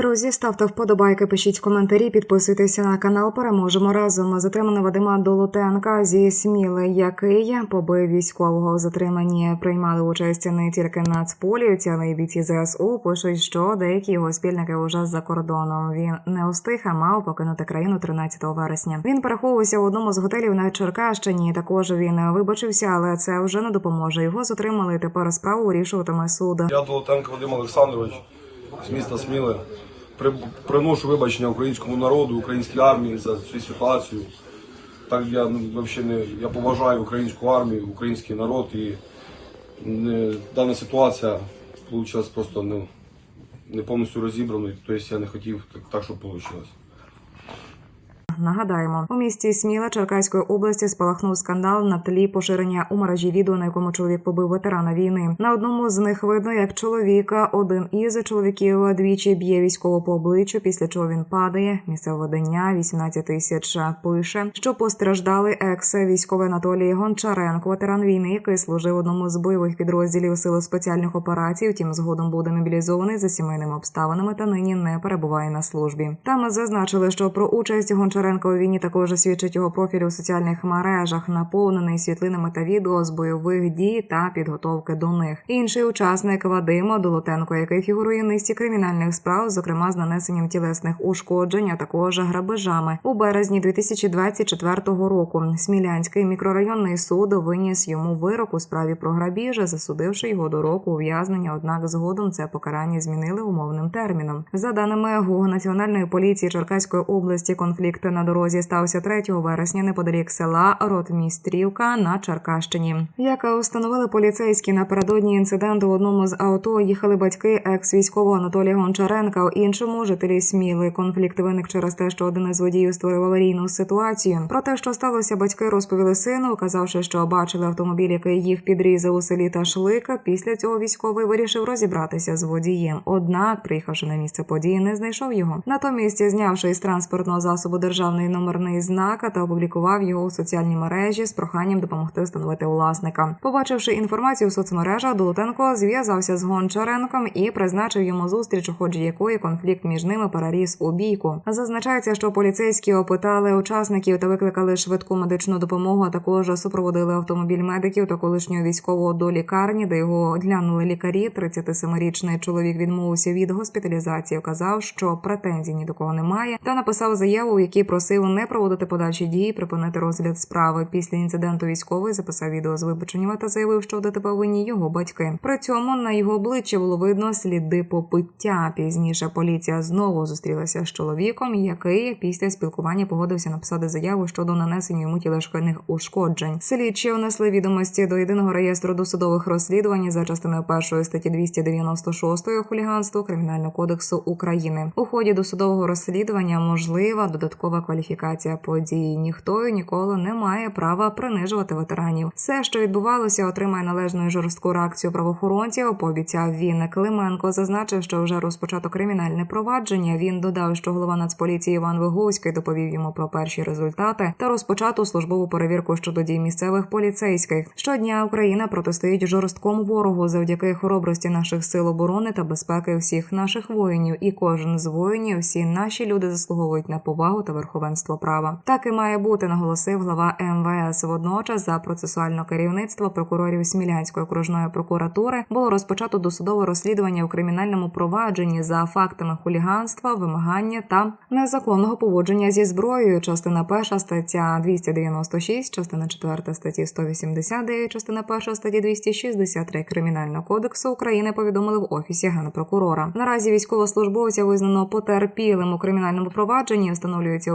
Друзі, ставте вподобайки, пишіть коментарі, підписуйтеся на канал. Переможемо разом. Затримано Вадима Долутенка зі Сміли, який побив військового. У затриманні приймали участь не тільки нацполіці, але й бійці ЗСУ. Пишуть, що деякі його спільники уже за кордоном. Він не устиг, а мав покинути країну 13 вересня. Він переховувався в одному з готелів на Черкащині. Також він вибачився, але це вже не допоможе. Його затримали. Тепер справу вирішуватиме суд. Я Долотенко Вадим Олександрович з міста Сміли. При- Приношу вибачення українському народу, українській армії за цю ситуацію. Так я ну, взагалі не я поважаю українську армію, український народ і не, дана ситуація вийшла просто ну, не повністю розібраною. Тобто я не хотів так, так щоб вийшло. Нагадаємо, у місті Сміла Черкаської області спалахнув скандал на тлі поширення у мережі відео, на якому чоловік побив ветерана війни. На одному з них видно, як чоловіка один із чоловіків двічі б'є військово по обличчю, після чого він падає. Місцеве видання 18 тисяч пише, що постраждали екс військовий Анатолій Гончаренко, ветеран війни, який служив одному з бойових підрозділів сили спеціальних операцій. Втім, згодом буде мобілізований за сімейними обставинами та нині не перебуває на службі. Там зазначили, що про участь У війні також свідчить його профіль у соціальних мережах, наповнений світлинами та відео з бойових дій та підготовки до них. Інший учасник Вадима Долотенко, який фігурує низці кримінальних справ, зокрема з нанесенням тілесних ушкоджень, а також грабежами. У березні 2024 року Смілянський мікрорайонний суд виніс йому вирок у справі про грабіж, засудивши його до року ув'язнення. Однак згодом це покарання змінили умовним терміном. За даними ГУ Національної поліції Черкаської області, конфлікт на дорозі стався 3 вересня неподалік села Ротмістрівка на Черкащині. Як установили поліцейські напередодні інциденту в одному з авто їхали батьки екс-військового Анатолія Гончаренка. У іншому жителі Сміли. Конфлікт виник через те, що один із водіїв створив аварійну ситуацію. Про те, що сталося, батьки розповіли сину, казавши, що бачили автомобіль, який їх підрізав у селі Ташлика. Після цього військовий вирішив розібратися з водієм. Однак, приїхавши на місце події, не знайшов його. Натомість, знявши із транспортного засобу державний номерний знак та опублікував його у соціальній мережі з проханням допомогти встановити власника. Побачивши інформацію у соцмережах, Долутенко зв'язався з Гончаренком і призначив йому зустріч, у ході якої конфлікт між ними переріс у бійку. Зазначається, що поліцейські опитали учасників та викликали швидку медичну допомогу. а Також супроводили автомобіль медиків та колишнього військового до лікарні, де його оглянули лікарі. 37-річний чоловік відмовився від госпіталізації. Вказав, що претензій ні до кого немає, та написав заяву, в якій просив не проводити подальші дії, припинити розгляд справи. Після інциденту військовий записав відео з вибаченнями та заявив, що в ДТП винні його батьки. При цьому на його обличчі було видно сліди попиття. Пізніше поліція знову зустрілася з чоловіком, який після спілкування погодився написати заяву щодо нанесення йому тілешкільних ушкоджень. Слідчі внесли відомості до єдиного реєстру досудових розслідувань за частиною першої статті 296 хуліганство Кримінального кодексу України. У ході досудового розслідування можлива додаткова кваліфікація подій. Ніхто і ніколи не має права принижувати ветеранів. Все, що відбувалося, отримає належну жорстку реакцію правоохоронців. Пообіцяв він. Клименко зазначив, що вже розпочато кримінальне провадження. Він додав, що голова Нацполіції Іван Виговський доповів йому про перші результати та розпочату службову перевірку щодо дій місцевих поліцейських. Щодня Україна протистоїть жорсткому ворогу завдяки хоробрості наших сил оборони та безпеки всіх наших воїнів. І кожен з воїнів, всі наші люди заслуговують на повагу та верховенство права. Так і має бути, наголосив глава МВС. Водночас за процесуальне керівництво прокурорів Смілянської окружної прокуратури було розпочато досудове розслідування у кримінальному провадженні за фактами хуліганства, вимагання та незаконного поводження зі зброєю. Частина перша стаття 296, частина четверта статті 189, частина перша статті 263 кримінального кодексу України повідомили в офісі генпрокурора. Наразі військовослужбовця визнано потерпілим у кримінальному провадженні. Встановлюються